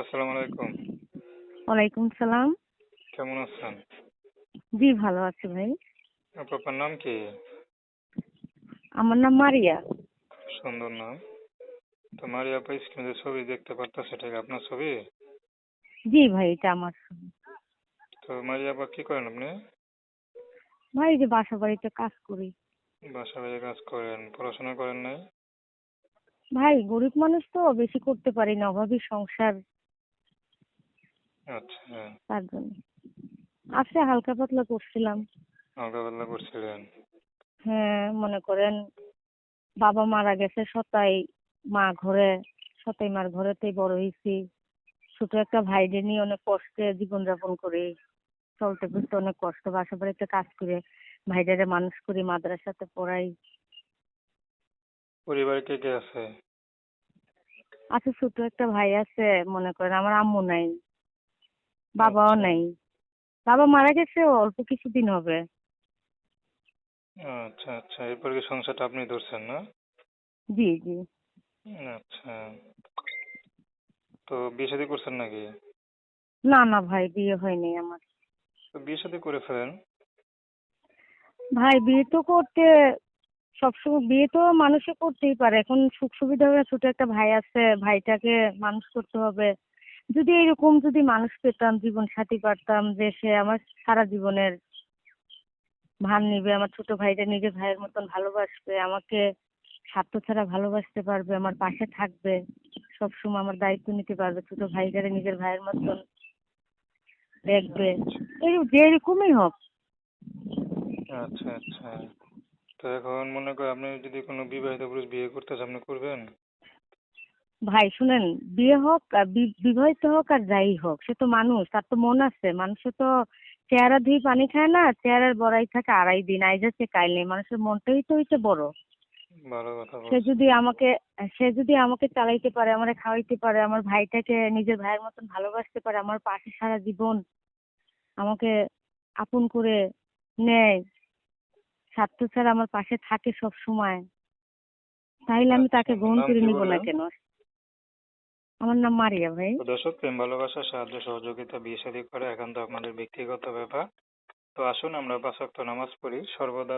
আসসালামু আলাইকুম। ওয়ালাইকুম সালাম। কেমন আছেন? জি ভালো আছি ভাই। আপনার নাম কি? আমার নাম মারিয়া। সুন্দর নাম। তো মারিয়া আপা স্ক্রিনে ছবি দেখতে পারতো সেটা আপনার ছবি? জি ভাই এটা আমার ছবি। তো মারিয়া আপা কি করেন আপনি? ভাই যে বাসা বাড়িতে কাজ করি। বাসা বাড়ি কাজ করেন পড়াশোনা করেন নাই? ভাই গরিব মানুষ তো বেশি করতে পারি না অভাবী সংসার। আচ্ছা। তার জন্য আছে হালকা পাতলা করছিলাম। হালকা পাতলা করছিলেন? হ্যাঁ মনে করেন বাবা মারা গেছে সতাই মা ঘরে সতাই মার ঘরেতেই বড় হয়েছি। ছোট একটা ভাইদের নিয়ে অনেক কষ্টে জীবনযাপন করি। চলতে ফিরতে অনেক কষ্ট বাসা বাড়িতে কাজ করে ভাইটারে মানুষ করি মাদ্রাসাতে পড়াই। পরিবারে কে কে আছে? আছে ছোট একটা ভাই আছে মনে করেন আমার আম্মু নাই। বাবাও নাই। বাবা মারা গেছে অল্প কিছুদিন হবে। আচ্ছা আচ্ছা। এরপর কি সংসারটা আপনি ধরছেন না? জি জি। আচ্ছা। তো বিয়ে শাদী করছেন নাকি? না না ভাই বিয়ে হয়নি আমার। তো বিয়ে শাদী করে ফেলেন? ভাই বিয়ে তো করতে সবসময় বিয়ে তো মানুষে করতেই পারে। এখন সুখ সুবিধা হয়ে ছোট একটা ভাই আছে ভাইটাকে মানুষ করতে হবে। যদি এরকম যদি মানুষ পেতাম জীবন সাথী পারতাম যে সে আমার সারা জীবনের ভার নিবে আমার ছোট ভাইটা নিজের ভাইয়ের মতন ভালোবাসবে আমাকে স্বার্থ ছাড়া ভালোবাসতে পারবে আমার পাশে থাকবে সবসময় আমার দায়িত্ব নিতে পারবে ছোট ভাইটারে নিজের ভাইয়ের মতন দেখবে। এই যেরকমই হোক। আচ্ছা আচ্ছা। তো এখন মনে করেন আপনি যদি কোনো বিবাহিত পুরুষ বিয়ে করতে চান, আপনি করবেন? ভাই শুনেন বিয়ে হোক বিবাহিত হোক আর যাই হোক সে তো মানুষ তার তো মন আছে। মানুষের তো চেহারা ধুই পানি খায় না চেহারার বড়াই থাকে আড়াই দিন আই যাচ্ছে কাল নেই মানুষের মনটাই তো হইতে বড়। সে যদি আমাকে সে যদি আমাকে চালাইতে পারে আমারে খাওয়াইতে পারে আমার ভাইটাকে নিজের ভাইয়ের মতন ভালোবাসতে পারে আমার পাশে সারা জীবন আমাকে আপন করে নেয় স্বার্থ ছাড়া আমার পাশে থাকে সব সময় তাইলে আমি তাকে গ্রহণ করে নিব না কেন? আমার নাম মারিয়া ভাই। দর্শক, প্রেম, ভালোবাসা, সাহায্য, সহযোগিতা, বিয়ে শাদী করে তো আপনাদের ব্যক্তিগত ব্যাপার। তো আসুন আমরা পাঁচ ওয়াক্ত নামাজ পড়ি। সর্বদা